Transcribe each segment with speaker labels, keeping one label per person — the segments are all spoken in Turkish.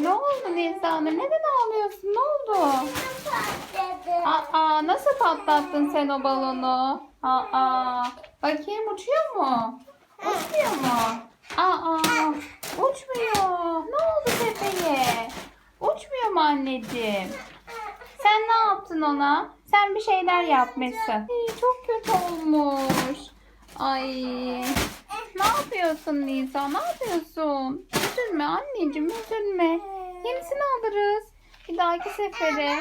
Speaker 1: Ne oldu Nisan'ım? Neden ağlıyorsun? Ne oldu? Aa, nasıl patlattın sen o balonu? Aa, bakayım uçuyor mu? Uçmuyor mu? Aa, uçmuyor. Ne oldu Pepe'ye? Uçmuyor mu anneciğim? Sen ne yaptın ona? Sen bir şeyler yapmışsın. Ay, çok kötü olmuş. Ay. Ne yapıyorsun Nisa? Ne yapıyorsun? Üzülme anneciğim üzülme. Yenisini alırız. Bir dahaki sefere.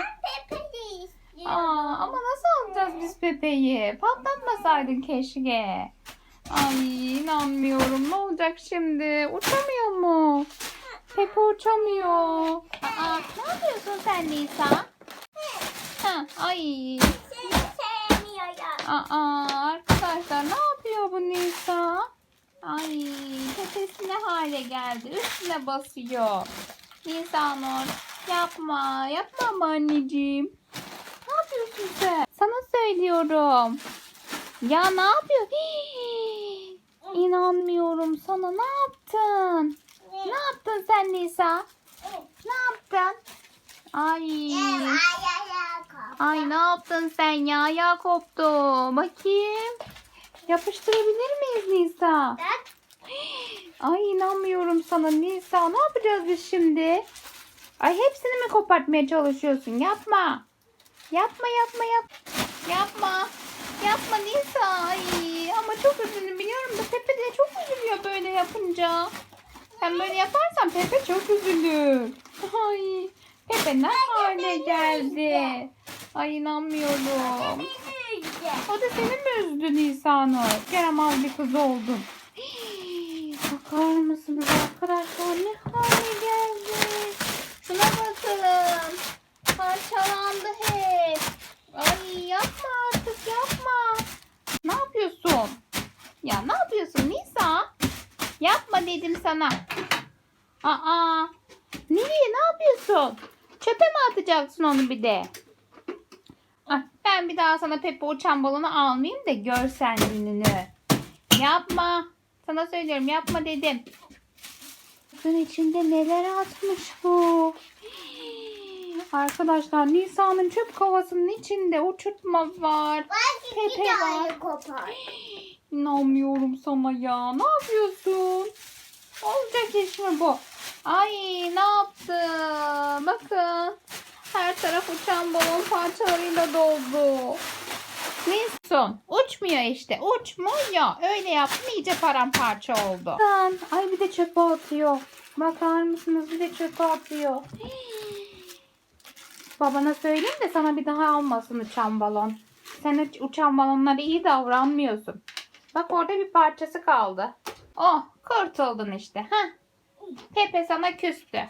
Speaker 1: Aa, ama nasıl alacağız biz Pepe'yi? Patlatmasaydın keşke. Ay inanmıyorum. Ne olacak şimdi? Uçamıyor mu? Pepe uçamıyor. Aa, ne yapıyorsun sen Nisa? Ha, ay. Aa, arkadaşlar ne yapıyor bu Nisa? Ay, tepesi ne hale geldi? Üstüne basıyor. Nisa Nur, yapma. Yapma ama anneciğim. Ne yapıyorsun sen? Sana söylüyorum. Ya ne yapıyor? Hii, İnanmıyorum sana. Ne yaptın? Ne yaptın sen Nisa? Ne yaptın? Ay. Ay ne yaptın sen ya? Ya koptu. Bakayım. Yapıştırabilir miyiz Nisa? Ay inanmıyorum sana Nisa. Ne yapacağız biz şimdi? Ay hepsini mi kopartmaya çalışıyorsun? Yapma. Yapma yapma yap. Yapma. Yapma Nisa. Ay ama çok üzüldüm biliyorum da Pepe de çok üzülüyor böyle yapınca. Sen böyle yaparsan Pepe çok üzülür. Ay Pepe ne hale geldi? Ay inanmıyorum. O da seni mi üzdü Nisanur? Yaramaz bir kız oldun. Hii, Bakar mısınız arkadaşlar ne hale geldi? Şuna bakın. Parçalandı hep. Ay yapma artık yapma. Ne yapıyorsun? Ya ne yapıyorsun Nisa? Yapma dedim sana. Aa. Nereye ne yapıyorsun? Çöpe mi atacaksın onu bir de? Ay, ben bir daha sana Pepe uçan balonu almayayım da görsen gününü. Yapma. Sana söylüyorum yapma dedim. Bunun içinde neler atmış bu? Arkadaşlar Nisa'nın çöp kovasının içinde uçurtma var. Pepe var. İnanmıyorum sana ya. Ne yapıyorsun? Olacak iş mi bu? Ay ne yaptı? Bakın. Her taraf uçan balon parçalarıyla doldu. Nilson uçmuyor işte. Uçmuyor. Öyle yaptın iyice paramparça oldu. Ay bir de çöpe atıyor. Bakar mısınız bir de çöpe atıyor. Babana söyleyeyim de sana bir daha almasın uçan balon. Sen uç- uçan balonlara iyi davranmıyorsun. Bak orada bir parçası kaldı. Oh kurtuldun işte. Heh. Pepe sana küstü.